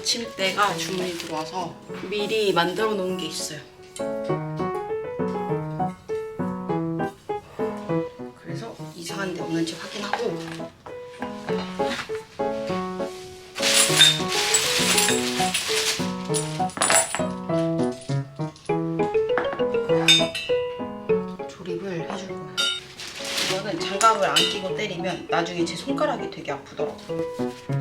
아침때가 주문이 들어와서 미리 만들어 놓은 게 있어요. 그래서 이상한 데 없는지 확인하고 조립을 해줄 거예요. 이거는 장갑을 안 끼고 때리면 나중에 제 손가락이 되게 아프더라고요.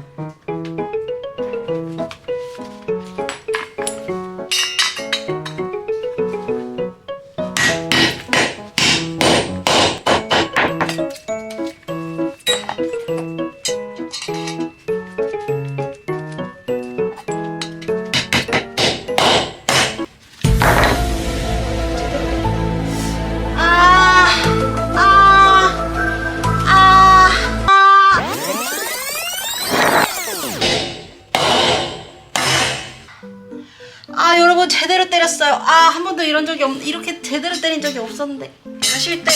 아, 아, 아, 아. 아, 여러분 제대로 때렸어요. 아, 한 번도 이런 적이 없, 이렇게 제대로 때린 적이 없었는데. 하실 때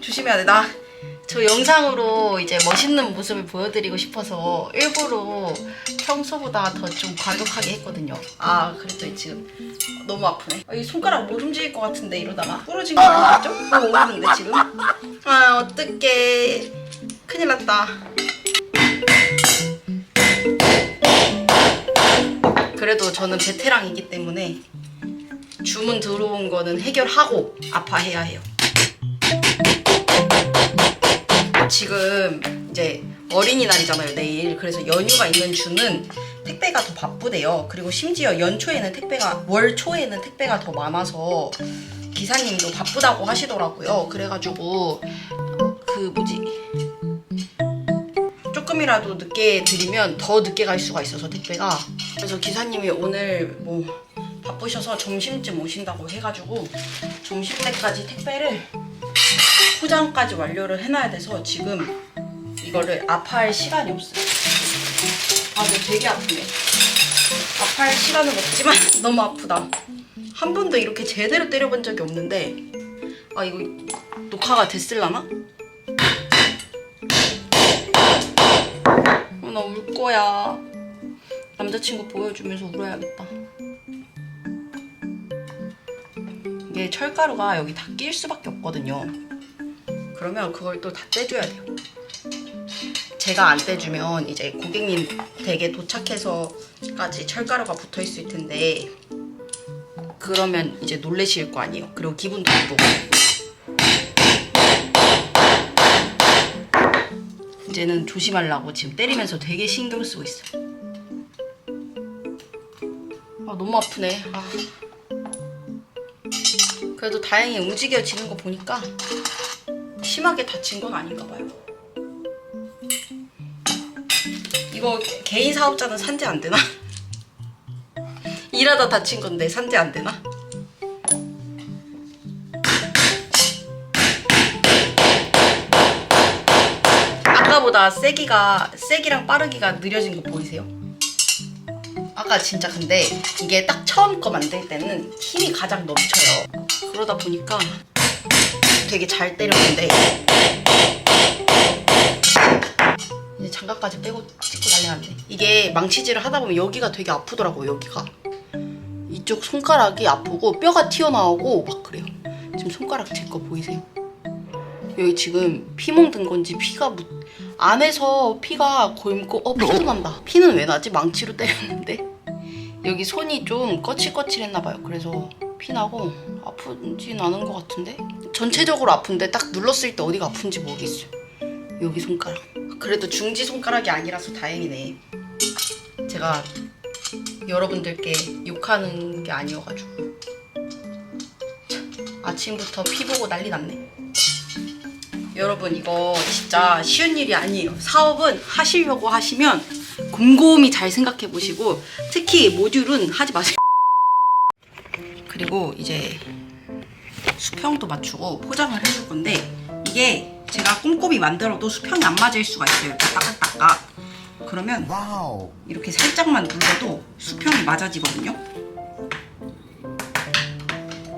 조심해야 돼. 나 저 영상으로 이제 멋있는 모습을 보여드리고 싶어서 일부러 평소보다 더 좀 과격하게 했거든요. 아, 그래도 지금 너무 아프네. 아, 이 손가락 못 움직일 것 같은데 이러다가 부러진 거 아니겠죠? 너무 오르는데 지금. 아, 어떡해. 큰일 났다. 그래도 저는 베테랑이기 때문에 주문 들어온 거는 해결하고 아파해야 해요. 지금 이제 어린이날이잖아요, 내일. 그래서 연휴가 있는 주는 택배가 더 바쁘대요. 그리고 심지어 연초에는 택배가, 월 초에는 택배가 더 많아서 기사님도 바쁘다고 하시더라고요. 그래가지고, 그 뭐지. 조금이라도 늦게 드리면 더 늦게 갈 수가 있어서 택배가. 그래서 기사님이 오늘 뭐 바쁘셔서 점심쯤 오신다고 해가지고 점심 때까지 택배를 포장까지 완료를 해놔야 돼서 지금 이거를 아파할 시간이 없어요. 아, 근데 되게 아프네. 아파할 시간은 없지만 너무 아프다. 한 번도 이렇게 제대로 때려본 적이 없는데 아 이거 녹화가 됐을라나? 어, 나울 거야. 남자친구 보여주면서 울어야겠다. 이게 철가루가 여기 다 낄 수밖에 없거든요. 그러면 그걸 또 다 떼줘야 돼요. 제가 안 떼주면 이제 고객님 댁에 도착해서까지 철가루가 붙어 있을 텐데 그러면 이제 놀래실 거 아니에요. 그리고 기분도 나쁘고. 이제는 조심하려고 지금 때리면서 되게 신경 쓰고 있어요. 아 너무 아프네. 아. 그래도 다행히 움직여지는 거 보니까 심하게 다친 건 아닌가 봐요. 이거 개인 사업자는 산재 안 되나? 일하다 다친 건데 산재 안 되나? 아까보다 세기가 세기랑 빠르기가 느려진 거 보이세요? 아까 진짜 근데 이게 딱 처음 거 만들 때는 힘이 가장 넘쳐요. 그러다 보니까 되게 잘 때렸는데 이제 장갑까지 빼고 찍고 난리 났네. 이게 망치질을 하다 보면 여기가 되게 아프더라고요. 여기가 이쪽 손가락이 아프고 뼈가 튀어나오고 막 그래요. 지금 손가락 제 거 보이세요? 여기 지금 피 멍든 건지 피가 묻... 안에서 피가 고임고 어 피도 난다. 피는 왜 나지? 망치로 때렸는데 여기 손이 좀 거칠거칠했나 봐요. 그래서 피 나고 아픈진 않은 것 같은데 전체적으로 아픈데 딱 눌렀을 때 어디가 아픈지 모르겠어요. 여기 손가락. 그래도 중지 손가락이 아니라서 다행이네. 제가 여러분들께 욕하는 게 아니어가지고 참, 아침부터 피 보고 난리 났네. 여러분 이거 진짜 쉬운 일이 아니에요. 사업은 하시려고 하시면 곰곰이 잘 생각해 보시고 특히 모듈은 하지 마세요. 그리고 이제 수평도 맞추고 포장을 해줄 건데 이게 제가 꼼꼼히 만들어도 수평이 안 맞을 수가 있어요. 이렇게 딱딱딱딱. 그러면 Wow. 이렇게 살짝만 눌러도 수평이 맞아지거든요.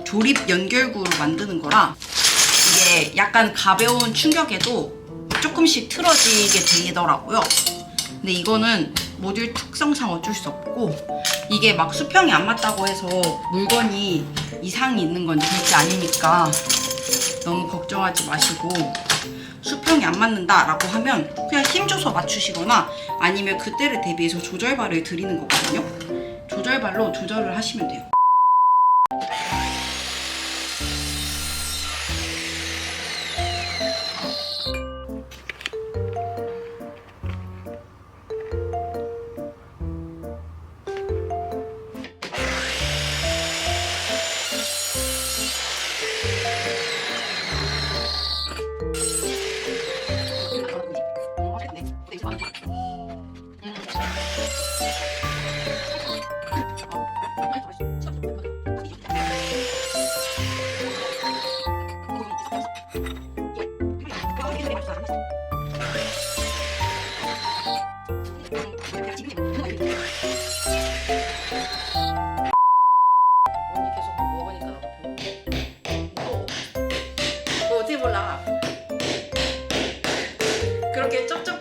조립 연결구로 만드는 거라 이게 약간 가벼운 충격에도 조금씩 틀어지게 되더라고요. 근데 이거는 모듈 특성상 어쩔 수 없고 이게 막 수평이 안 맞다고 해서 물건이 이상이 있는 건 절대 아니니까 너무 걱정하지 마시고 수평이 안 맞는다 라고 하면 그냥 힘줘서 맞추시거나 아니면 그때를 대비해서 조절발을 드리는 거거든요. 조절발로 조절을 하시면 돼요.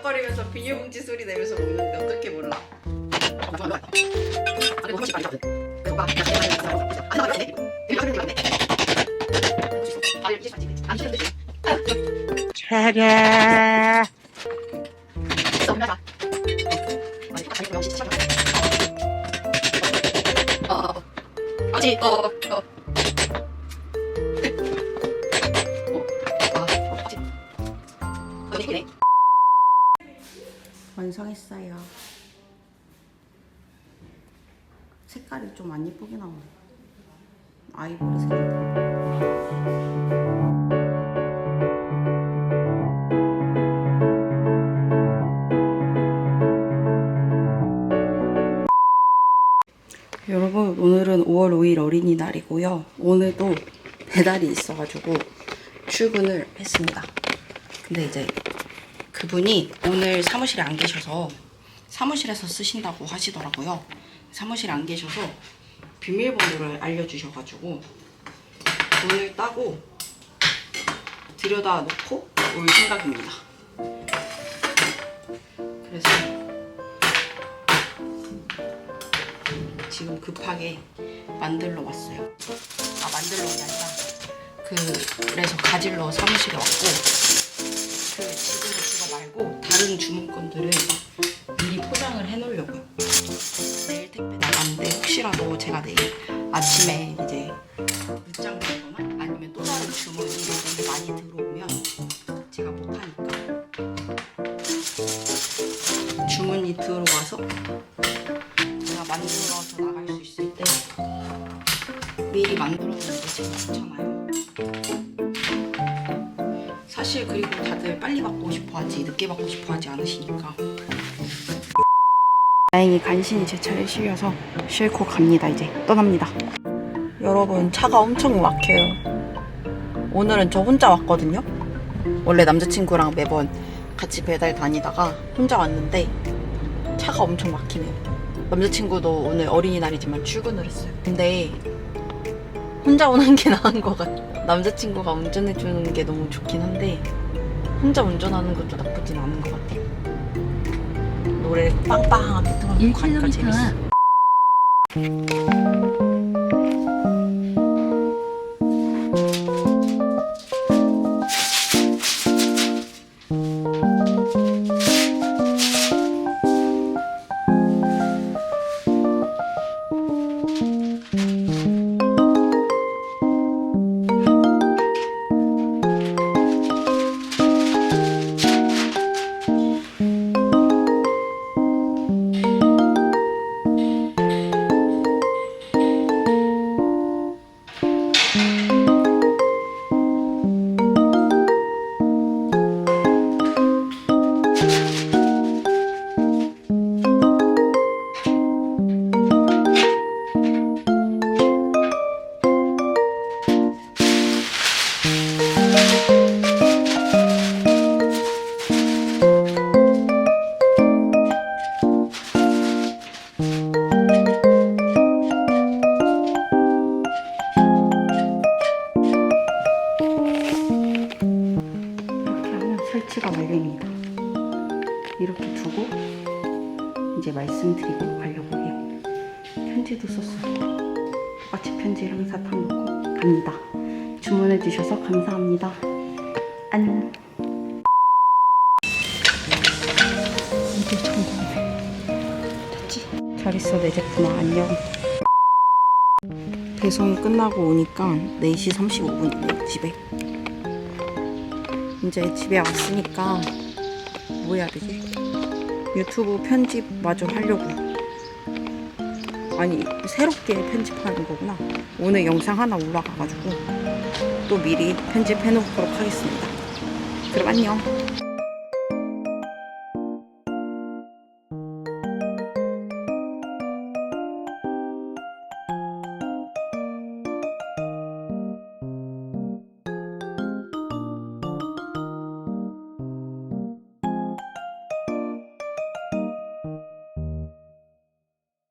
쩝쩝거리면서 비닐봉지 소리 내면서 먹는데 어떻게 몰라? 아직 어 어. 어. 아, 좀 안 예쁘게 나오네. 아이보리 색인데. 여러분 오늘은 5월 5일 어린이날이고요. 오늘도 배달이 있어가지고 출근을 했습니다. 근데 이제 그분이 오늘 사무실에 안 계셔서 사무실에서 쓰신다고 하시더라고요. 사무실에 안 계셔서 비밀번호를 알려주셔가지고 돈을 따고 들여다 놓고 올 생각입니다. 그래서 지금 급하게 만들러 왔어요. 아 만들러 온 게 아니라 그 그래서 가질러 사무실에 왔고 그 지금은 그거 말고 다른 주문건들을 미리 포장을 해놓으려고요. 혹시라도 제가 내일 아침에 이제 늦장 되거나 아니면 또 다른 주문이 많이 들어오면 제가 못하니까 주문이 들어와서 제가 만들어서 나갈 수 있을 때 미리 만들어놓는 게 제일 좋잖아요. 사실 그리고 다들 빨리 받고 싶어 하지 늦게 받고 싶어 하지 않으시니까. 다행히 간신히 제 차에 실려서 싣고 갑니다. 이제 떠납니다. 여러분 차가 엄청 막혀요. 오늘은 저 혼자 왔거든요. 원래 남자친구랑 매번 같이 배달 다니다가 혼자 왔는데 차가 엄청 막히네요. 남자친구도 오늘 어린이날이지만 출근을 했어요. 근데 혼자 오는 게 나은 것 같아. 남자친구가 운전해주는 게 너무 좋긴 한데 혼자 운전하는 것도 나쁘진 않은 것 같아요. 노래 빵빵한 피트만 1km. 이제 말씀 편지도 썼어요. 똑같이 편지랑 사탕 넣고 갑니다. 주문해 주셔서 감사합니다. 안녕. 이게 전공해. 됐지? 잘 있어 내 제품아 안녕. 배송이 끝나고 오니까 4시 35분이에요 집에. 이제 집에 왔으니까 뭐 해야 되지? 유튜브 편집 마저 하려고. 아니 새롭게 편집하는 거구나. 오늘 영상 하나 올라가가지고 또 미리 편집해 놓도록 하겠습니다. 그럼 안녕.